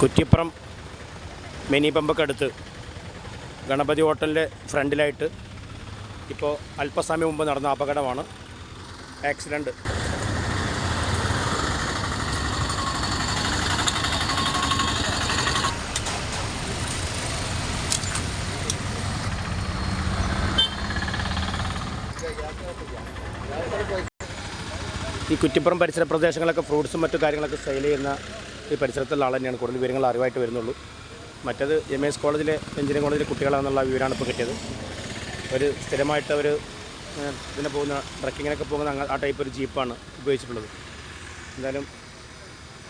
Kuttippuram mini പമ്പക്കടുത്ത് Ganapathi ഹോട്ടലിന്റെ ഫ്രണ്ടിലായിട്ട് ഇപ്പോൾ അല്പസമയം മുമ്പ് നടന്ന അപകടമാണ് ആക്സിഡന്റ്. ഈ കുറ്റിപ്പുറം പരിസര പ്രദേശങ്ങളൊക്കെ ഫ്രൂട്ട്സും മറ്റു കാര്യങ്ങളൊക്കെ സെയിൽ ചെയ്യുന്ന ഈ പരിസരത്തുള്ള ആൾ തന്നെയാണ്. കൂടുതൽ വിവരങ്ങൾ അറിവായിട്ട് വരുന്നുള്ളൂ. മറ്റത് എം എസ് കോളേജിലെ എഞ്ചിനീയറിംഗ് കോളേജിലെ കുട്ടികളാണെന്നുള്ള വിവരമാണ് ഇപ്പോൾ കിട്ടിയത്. ഒരു സ്ഥിരമായിട്ട് അവർ ഇതിനെ പോകുന്ന ട്രക്കിങ്ങിനൊക്കെ പോകുന്ന ആ ടൈപ്പ് ഒരു ജീപ്പാണ് ഉപയോഗിച്ചിട്ടുള്ളത്. എന്തായാലും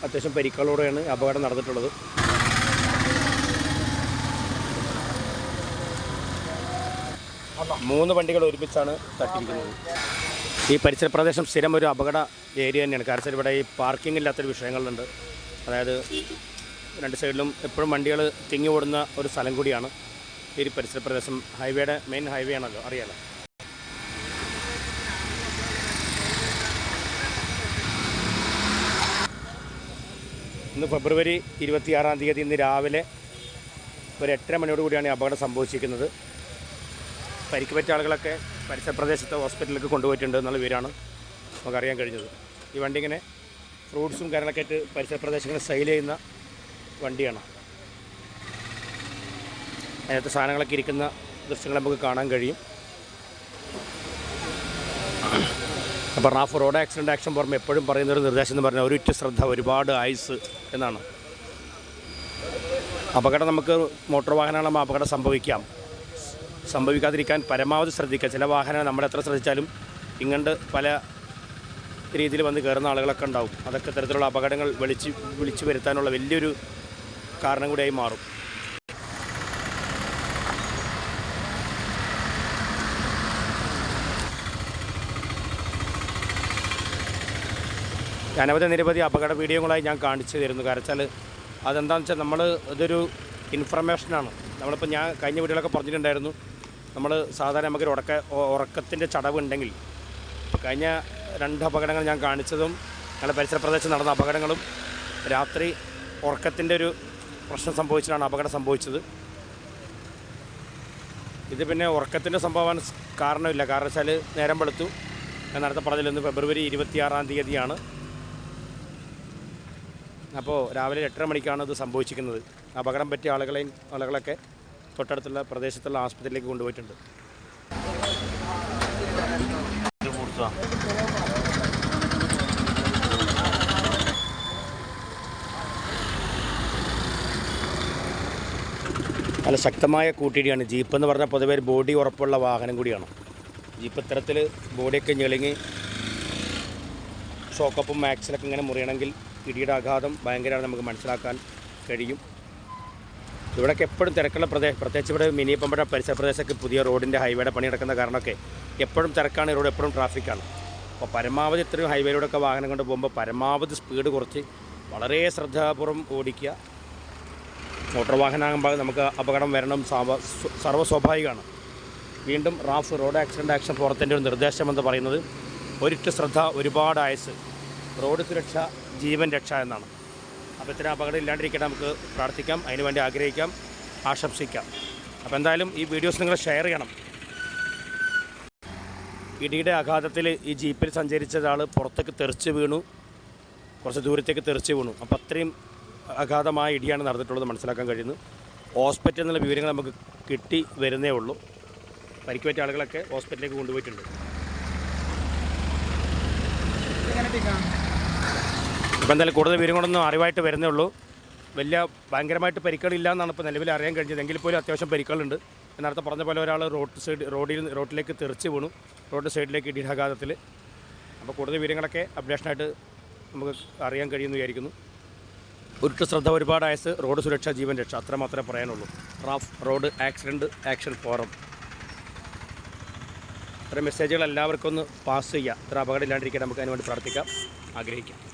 അത്യാവശ്യം പരിക്കളോടെയാണ് അപകടം നടന്നിട്ടുള്ളത്. മൂന്ന് വണ്ടികൾ ഒരുമിച്ചാണ് തട്ടിയിരിക്കുന്നത്. ഈ പരിസര പ്രദേശം സ്ഥിരം ഒരു അപകട ഏരിയ തന്നെയാണ്. കാരണം ഇവിടെ ഈ പാർക്കിംഗ് ഇല്ലാത്തൊരു വിഷയങ്ങളുണ്ട്. അതായത് രണ്ട് സൈഡിലും എപ്പോഴും വണ്ടികൾ തിങ്ങി ഓടുന്ന ഒരു സ്ഥലം കൂടിയാണ് ഈ പരിസര പ്രദേശം. ഹൈവേയുടെ മെയിൻ ഹൈവേ ആണല്ലോ അറിയാലോ? ഇന്ന് ഫെബ്രുവരി ഇരുപത്തിയാറാം തീയതി ഇന്ന് രാവിലെ ഒരു എട്ടര മണിയോട് കൂടിയാണ് ഈ അപകടം സംഭവിച്ചിരിക്കുന്നത്. പരിക്ക് പറ്റിയ ആളുകളൊക്കെ പരിസര പ്രദേശത്തെ ഹോസ്പിറ്റലിലേക്ക് കൊണ്ടുപോയിട്ടുണ്ട് എന്നുള്ള വിവരമാണ് നമുക്കറിയാൻ കഴിഞ്ഞത്. ഈ വണ്ടി ഇങ്ങനെ ഫ്രൂട്ട്സും കാര്യങ്ങളൊക്കെ ആയിട്ട് പരിസര പ്രദേശങ്ങളിൽ സെയിൽ ചെയ്യുന്ന വണ്ടിയാണ്. അതിനകത്ത് സാധനങ്ങളൊക്കെ ഇരിക്കുന്ന ദൃശ്യങ്ങൾ നമുക്ക് കാണാൻ കഴിയും. അപ്പോൾ റാഫ് റോഡ് ആക്സിഡന്റ് ആക്ഷൻ പുറമെ എപ്പോഴും പറയുന്ന ഒരു നിർദ്ദേശം എന്ന് പറഞ്ഞാൽ ഒരുറ്റ ശ്രദ്ധ ഒരുപാട് ആയുസ് എന്നാണ്. അപകടം നമുക്ക് മോട്ടോർ വാഹനങ്ങളാകുമ്പോൾ അപകടം സംഭവിക്കാം. സംഭവിക്കാതിരിക്കാൻ പരമാവധി ശ്രദ്ധിക്കുക. ചില വാഹനങ്ങൾ നമ്മളെത്ര ശ്രദ്ധിച്ചാലും ഇങ്ങോട്ട് പല രീതിയിൽ വന്ന് കയറുന്ന ആളുകളൊക്കെ ഉണ്ടാവും. അതൊക്കെ തരത്തിലുള്ള അപകടങ്ങൾ വിളിച്ച് വിളിച്ചു വരുത്താനുള്ള വലിയൊരു കാരണം കൂടിയായി മാറും. അനവധി നിരവധി അപകട വീഡിയോകളായി ഞാൻ കാണിച്ചു തരുന്നു. കാരണം വെച്ചാൽ അതെന്താണെന്ന് വെച്ചാൽ നമ്മൾ ഇതൊരു ഇൻഫർമേഷനാണ് നമ്മളിപ്പോൾ ഞാൻ കഴിഞ്ഞ വീഡിയോകളൊക്കെ പറഞ്ഞിട്ടുണ്ടായിരുന്നു. നമ്മൾ സാധാരണ നമുക്കൊരു ഉറക്ക ഉറക്കത്തിന്റെ ചടവുണ്ടെങ്കിൽ കഴിഞ്ഞ രണ്ട് അപകടങ്ങൾ ഞാൻ കാണിച്ചതും ഞങ്ങളുടെ പരിസര പ്രദേശത്ത് നടന്ന അപകടങ്ങളും രാത്രി ഉറക്കത്തിന്റെ ഒരു പ്രശ്നം സംഭവിച്ചിട്ടാണ് അപകടം സംഭവിച്ചത്. ഇത് പിന്നെ ഉറക്കത്തിന്റെ സംഭവം കാരണമില്ല. കാരണം വെച്ചാൽ നേരം വെളുത്തു. ഞാൻ നേരത്തെ ഇന്ന് ഫെബ്രുവരി ഇരുപത്തിയാറാം തീയതിയാണ്. അപ്പോൾ രാവിലെ എട്ടര മണിക്കാണ് ഇത് സംഭവിച്ചിരിക്കുന്നത്. അപകടം പറ്റിയ ആളുകളെയും ആളുകളൊക്കെ തൊട്ടടുത്തുള്ള പ്രദേശത്തുള്ള ആസ്പത്രിയിലേക്ക് കൊണ്ടുപോയിട്ടുണ്ട്. നല്ല ശക്തമായ കൂട്ടിയിടിയാണ് ജീപ്പ് എന്ന് പറഞ്ഞാൽ പൊതുവേ ബോഡി ഉറപ്പുള്ള വാഹനം കൂടിയാണ്. ജീപ്പ് ഇത്തരത്തിൽ ബോഡിയൊക്കെ ഞെളിങ്ങി ഷോക്കപ്പും മാക്സിലൊക്കെ ഇങ്ങനെ മുറിയണമെങ്കിൽ ഇടിയുടെ ആഘാതം ഭയങ്കരമാണ് നമുക്ക് മനസ്സിലാക്കാൻ കഴിയും. ഇവിടെയൊക്കെ എപ്പോഴും തിരക്കുള്ള പ്രദേശം പ്രത്യേകിച്ച് ഇവിടെ മിനി പമ്പട പരിസര പ്രദേശമൊക്കെ പുതിയ റോഡിന്റെ ഹൈവേയുടെ പണി നടക്കുന്ന കാരണമൊക്കെ എപ്പോഴും തിരക്കാണ് റോഡ് എപ്പോഴും ട്രാഫിക്കാണ്. അപ്പോൾ പരമാവധി ഇത്രയും ഹൈവേയിലൂടെയൊക്കെ വാഹനം കൊണ്ട് പോകുമ്പോൾ പരമാവധി സ്പീഡ് കുറച്ച് വളരെ ശ്രദ്ധാപൂർവം ഓടിക്കുക. മോട്ടോർ വാഹനമാകുമ്പോൾ നമുക്ക് അപകടം വരണം സർവ സ്വാഭാവികമാണ് വീണ്ടും റാഫ് റോഡ് ആക്സിഡന്റ് ആക്ഷൻ ഫോറത്തിന്റെ ഒരു നിർദ്ദേശമെന്ന് പറയുന്നത് ഒരിട്ട് ശ്രദ്ധ ഒരുപാട് ആയസ് റോഡ് സുരക്ഷ ജീവൻ രക്ഷ എന്നാണ്. അപ്പോൾ ഇത്തരം അപകടം ഇല്ലാണ്ടിരിക്കട്ടെ നമുക്ക് പ്രാർത്ഥിക്കാം. അതിനുവേണ്ടി ആഗ്രഹിക്കാം. ആശംസിക്കാം. അപ്പോൾ എന്തായാലും ഈ വീഡിയോസ് നിങ്ങൾ ഷെയർ ചെയ്യണം. ഇടിയുടെ ആഘാതത്തിൽ ഈ ജീപ്പിൽ സഞ്ചരിച്ച ഒരാൾ പുറത്തേക്ക് തെറിച്ച് വീണു. കുറച്ച് ദൂരത്തേക്ക് തെറിച്ച് വീണു. അപ്പോൾ അത്രയും അഗാധമായ ഇടിയാണ് നടന്നിട്ടുള്ളത് മനസ്സിലാക്കാൻ കഴിയുന്നു ഹോസ്പിറ്റൽ എന്നുള്ള വിവരങ്ങൾ നമുക്ക് കിട്ടി വരുന്നേ ഉള്ളൂ. പരിക്ക് പറ്റിയ ആളുകളൊക്കെ ഹോസ്പിറ്റലിലേക്ക് കൊണ്ടുപോയിട്ടുണ്ട്. ഇപ്പോൾ എന്തായാലും കൂടുതൽ വിവരങ്ങളൊന്നും അറിവായിട്ട് വരുന്നേ ഉള്ളൂ. വലിയ ഭയങ്കരമായിട്ട് പരിക്കുകളില്ല എന്നാണ് ഇപ്പോൾ നിലവിൽ അറിയാൻ കഴിഞ്ഞത്. എങ്കിൽ പോലും അത്യാവശ്യം പരിക്കുകളുണ്ട് നേരത്തെ പറഞ്ഞ പോലെ ഒരാൾ റോഡ് സൈഡ് റോഡിൽ റോഡിലേക്ക് തെറിച്ച് വീണു. റോഡ് സൈഡിലേക്ക് ഇടിയാഘാതത്തിൽ അപ്പോൾ കൂടുതൽ വിവരങ്ങളൊക്കെ അപ്ഡേഷനായിട്ട് നമുക്ക് അറിയാൻ കഴിയുമെന്ന് വിചാരിക്കുന്നു. ഉരുട്ട് ശ്രദ്ധ ഒരുപാട് ആയസ് റോഡ് സുരക്ഷ ജീവൻ രക്ഷ. അത്ര മാത്രമേ പറയാനുള്ളൂ. RAF road accident action forum. ഇത്തരം മെസ്സേജുകൾ എല്ലാവർക്കും ഒന്ന് പാസ് ചെയ്യുക ഇത്ര അപകടമില്ലാണ്ടിരിക്കാൻ നമുക്ക് അതിനുവേണ്ടി പ്രാർത്ഥിക്കാം. ആഗ്രഹിക്കാം.